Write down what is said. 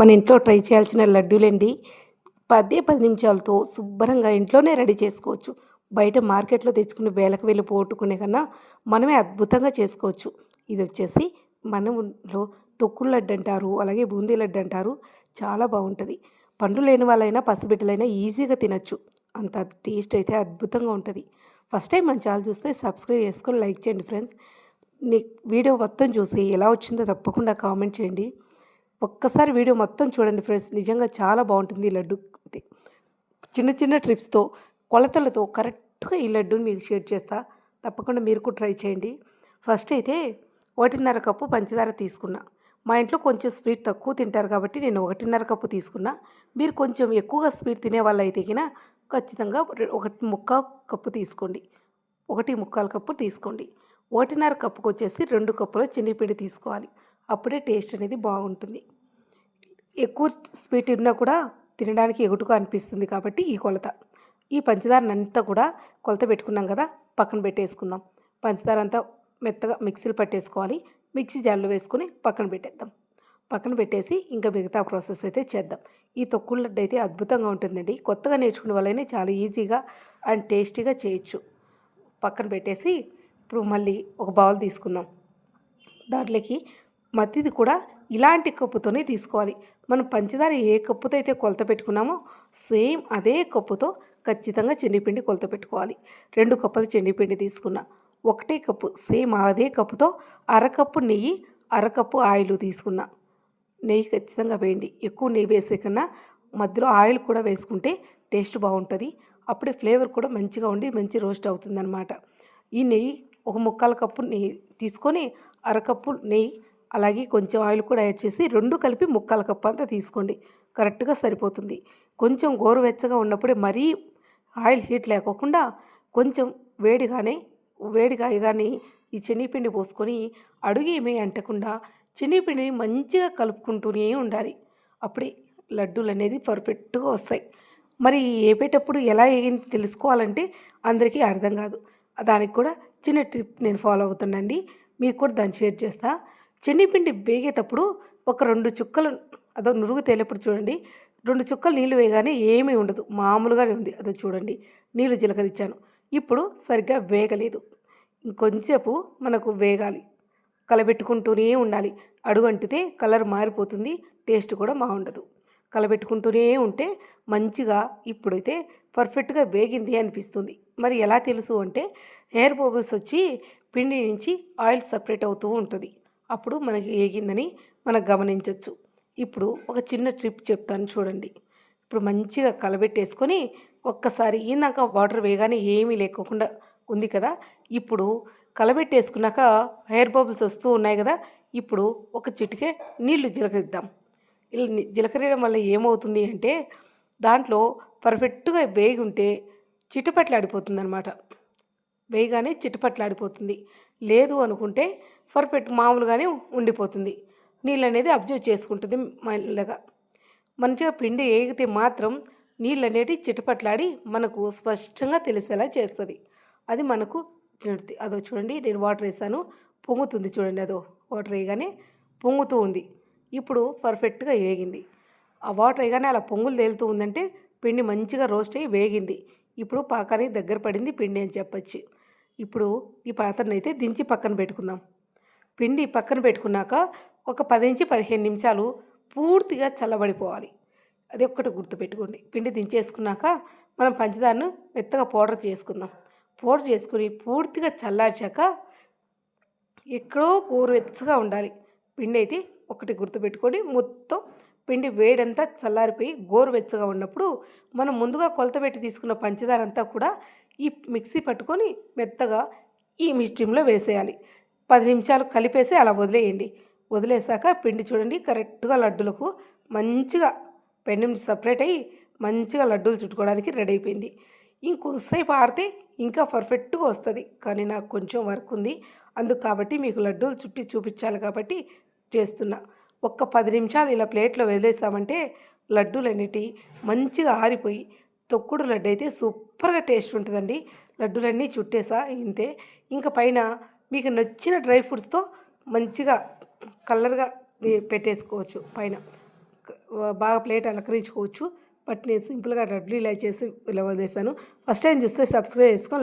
మన ఇంట్లో ట్రై చేయాల్సిన లడ్డూలండి. పదే పది నిమిషాలతో శుభ్రంగా ఇంట్లోనే రెడీ చేసుకోవచ్చు. బయట మార్కెట్లో తెచ్చుకుని వేలకు వెళ్ళి పోగొట్టుకునే కన్నా మనమే అద్భుతంగా చేసుకోవచ్చు. ఇది వచ్చేసి మనలో తొక్కుడు లడ్డు అంటారు అలాగే బూందీ లడ్డు అంటారు. చాలా బాగుంటుంది. పండ్లు లేని వాళ్ళైనా పసిబిడ్డలైనా ఈజీగా తినచ్చు. అంత టేస్ట్ అయితే అద్భుతంగా ఉంటుంది. ఫస్ట్ టైం మన ఛానల్ చూస్తే సబ్స్క్రైబ్ చేసుకొని లైక్ చేయండి ఫ్రెండ్స్. నీ వీడియో మొత్తం చూసి ఎలా వచ్చిందో తప్పకుండా కామెంట్ చేయండి. ఒక్కసారి వీడియో మొత్తం చూడండి ఫ్రెండ్స్. నిజంగా చాలా బాగుంటుంది ఈ లడ్డు. చిన్న చిన్న ట్రిప్స్తో కొలతలతో కరెక్ట్గా ఈ లడ్డూని మీకు షేర్ చేస్తా. తప్పకుండా మీరు కూడా ట్రై చేయండి. ఫస్ట్ అయితే ఒకటిన్నర కప్పు పంచదార తీసుకున్నా. మా ఇంట్లో కొంచెం స్వీట్ తక్కువ తింటారు కాబట్టి నేను ఒకటిన్నర కప్పు తీసుకున్నా. మీరు కొంచెం ఎక్కువగా స్వీట్ తినే వాళ్ళు అయితే కినా ఖచ్చితంగా ఒకటి ముక్క కప్పు తీసుకోండి. ఒకటి ముక్కాలు కప్పు తీసుకోండి. ఒకటిన్నర కప్పుకు వచ్చేసి రెండు కప్పుల చిన్నపిండి తీసుకోవాలి. అప్పుడే టేస్ట్ అనేది బాగుంటుంది. ఎక్కువ స్వీట్ ఉన్నా కూడా తినడానికి ఎగుటుగా అనిపిస్తుంది కాబట్టి ఈ కొలత. ఈ పంచదారని అంతా కూడా కొలత పెట్టుకున్నాం కదా పక్కన పెట్టేసుకుందాం. పంచదార అంతా మెత్తగా మిక్సీలు పట్టేసుకోవాలి. మిక్సీ జార్లో వేసుకొని పక్కన పెట్టేద్దాం. పక్కన పెట్టేసి ఇంకా మిగతా ప్రాసెస్ అయితే చేద్దాం. ఈ తొక్కుడు లడ్డు అయితే అద్భుతంగా ఉంటుందండి. కొత్తగా నేర్చుకునే వాళ్ళైనా చాలా ఈజీగా అండ్ టేస్టీగా చేయొచ్చు. పక్కన పెట్టేసి ఇప్పుడు మళ్ళీ ఒక బౌల్ తీసుకుందాం. దాంట్లోకి మత్తిది కూడా ఇలాంటి కప్పుతోనే తీసుకోవాలి. మనం పంచదార ఏ కప్పుతో అయితే కొలత పెట్టుకున్నామో సేమ్ అదే కప్పుతో ఖచ్చితంగా చెండిపిండి కొలత పెట్టుకోవాలి. రెండు కప్పులు చెండిపిండి తీసుకున్నా. ఒకటే కప్పు సేమ్ అదే కప్పుతో అరకప్పు నెయ్యి అరకప్పు ఆయిల్ తీసుకున్నా. నెయ్యి ఖచ్చితంగా వేయండి. ఎక్కువ నెయ్యి వేసే కన్నా మధ్యలో ఆయిల్ కూడా వేసుకుంటే టేస్ట్ బాగుంటుంది. అప్పుడే ఫ్లేవర్ కూడా మంచిగా ఉండి మంచి రోస్ట్ అవుతుందన్నమాట. ఈ నెయ్యి ఒక ముక్కాల కప్పు నెయ్యి తీసుకొని అరకప్పు నెయ్యి అలాగే కొంచెం ఆయిల్ కూడా యాడ్ చేసి రెండు కలిపి ముక్కాల కప్పు అంతా తీసుకోండి. కరెక్ట్గా సరిపోతుంది. కొంచెం గోరువెచ్చగా ఉన్నప్పుడే మరీ ఆయిల్ హీట్ లేకోకుండా కొంచెం వేడిగానే వేడిగా కానీ ఈ శనగపిండి పోసుకొని అడుగు ఏమీ అంటకుండా శనగపిండిని మంచిగా కలుపుకుంటూనే ఉండాలి. అప్పుడే లడ్డూలు అనేది పర్ఫెక్ట్గా వస్తాయి. మరి వేపేటప్పుడు ఎలా వేగింది తెలుసుకోవాలంటే అందరికీ అర్థం కాదు. దానికి కూడా చిన్న ట్రిప్ నేను ఫాలో అవుతానండి మీకు కూడా దాన్ని షేర్ చేస్తా. శనగపిండి వేగేటప్పుడు ఒక రెండు చుక్కలు అదో నురుగు తేలేప్పుడు చూడండి రెండు చుక్కలు నీళ్ళు వేయగానే ఏమీ ఉండదు మామూలుగానే ఉంది. అదో చూడండి నీళ్ళు జీలకరించాను ఇప్పుడు సరిగ్గా వేగలేదు. ఇంకొంచెంసేపు మనకు వేగాలి. కలబెట్టుకుంటూనే ఉండాలి. అడుగు అంటితే కలర్ మారిపోతుంది టేస్ట్ కూడా బాగుండదు. కలబెట్టుకుంటూనే ఉంటే మంచిగా ఇప్పుడైతే పర్ఫెక్ట్గా వేగింది అనిపిస్తుంది. మరి ఎలా తెలుసు అంటే హెయిర్ బబుల్స్ వచ్చి పిండి నుంచి ఆయిల్ సపరేట్ అవుతూ ఉంటుంది. అప్పుడు మనకి వేగిందని మనం గమనించవచ్చు ఇప్పుడు ఒక చిన్న ట్రిప్ చెప్తాను చూడండి. ఇప్పుడు మంచిగా కలబెట్టేసుకొని ఒక్కసారి ఇందాక వాటర్ వేయగానే ఏమీ లేకోకుండా ఉంది కదా. ఇప్పుడు కలబెట్టేసుకున్నాక హెయిర్ బబుల్స్ వస్తూ ఉన్నాయి కదా. ఇప్పుడు ఒక చిటికే నీళ్ళు జీలకరిద్దాం. ఇలా ని- వల్ల ఏమవుతుంది అంటే దాంట్లో పర్ఫెక్ట్గా వేగి ఉంటే చిటపట్లాడిపోతుంది అనమాట వేయగానే చిటపట్లాడిపోతుంది. లేదు అనుకుంటే పర్ఫెక్ట్ మామూలుగానే ఉండిపోతుంది. నీళ్ళు అనేది అబ్జర్వ్ చేసుకుంటుంది మెల్లగా. మంచిగా పిండి వేగితే మాత్రం నీళ్ళు అనేటివి చిటపట్లాడి మనకు స్పష్టంగా తెలిసేలా చేస్తుంది. అది మనకు అదో చూడండి నేను వాటర్ వేసాను. పొంగుతుంది చూడండి అదో. వాటర్ వేయగానే పొంగుతూ ఉంది. ఇప్పుడు పర్ఫెక్ట్గా వేగింది ఆ వాటర్ వేయగానే అలా పొంగులు తేలుతూ ఉందంటే పిండి మంచిగా రోస్ట్ అయ్యి వేగింది. ఇప్పుడు పాకానికి దగ్గర పడింది పిండి అని చెప్పచ్చు. ఇప్పుడు ఈ పాత్రను అయితే దించి పక్కన పెట్టుకుందాం. పిండి పక్కన పెట్టుకున్నాక ఒక పది నుంచి పదిహేను నిమిషాలు పూర్తిగా చల్లబడిపోవాలి. అది ఒక్కటి గుర్తుపెట్టుకోండి. పిండి దించేసుకున్నాక మనం పంచదారను మెత్తగా పౌడర్ చేసుకుందాం. పౌడర్ చేసుకుని పూర్తిగా చల్లార్చాక ఎక్కడో గోరువెచ్చగా ఉండాలి. పిండి అయితే ఒకటి గుర్తుపెట్టుకొని మొత్తం పిండి వేడంతా చల్లారిపోయి గోరువెచ్చగా ఉన్నప్పుడు మనం ముందుగా కొలత పెట్టి తీసుకున్న పంచదార అంతా కూడా ఈ మిక్సీ పట్టుకొని మెత్తగా ఈ మిస్ట్రీమ్లో వేసేయాలి. పది నిమిషాలు కలిపేసి అలా వదిలేయండి. వదిలేసాక పిండి చూడండి కరెక్ట్గా లడ్డులకు మంచిగా పెండి సపరేట్ అయ్యి మంచిగా లడ్డూలు చుట్టుకోవడానికి రెడీ అయిపోయింది. ఇంకొంతసేపు ఆడితే ఇంకా పర్ఫెక్ట్గా వస్తుంది. కానీ నాకు కొంచెం వర్క్ ఉంది. అందుకు కాబట్టి మీకు లడ్డూలు చుట్టి చూపించాలి కాబట్టి చేస్తున్నా. ఒక్క పది నిమిషాలు ఇలా ప్లేట్లో వదిలేస్తామంటే లడ్డూలు అనేటివి మంచిగా ఆరిపోయి తొక్కుడు లడ్డు అయితే సూపర్గా టేస్ట్ ఉంటుందండి. లడ్డులన్నీ చుట్టేసా ఇంతే. ఇంకా పైన మీకు నచ్చిన డ్రై ఫ్రూట్స్తో మంచిగా కలర్గా పెట్టేసుకోవచ్చు పైన. బాగా ప్లేట్ అలంకరించుకోవచ్చు. బట్ నేను సింపుల్గా లడ్లు ఇలా చేసి ఇలా వదిలేసాను. ఫస్ట్ టైం చూస్తే సబ్స్క్రైబ్ చేసుకొని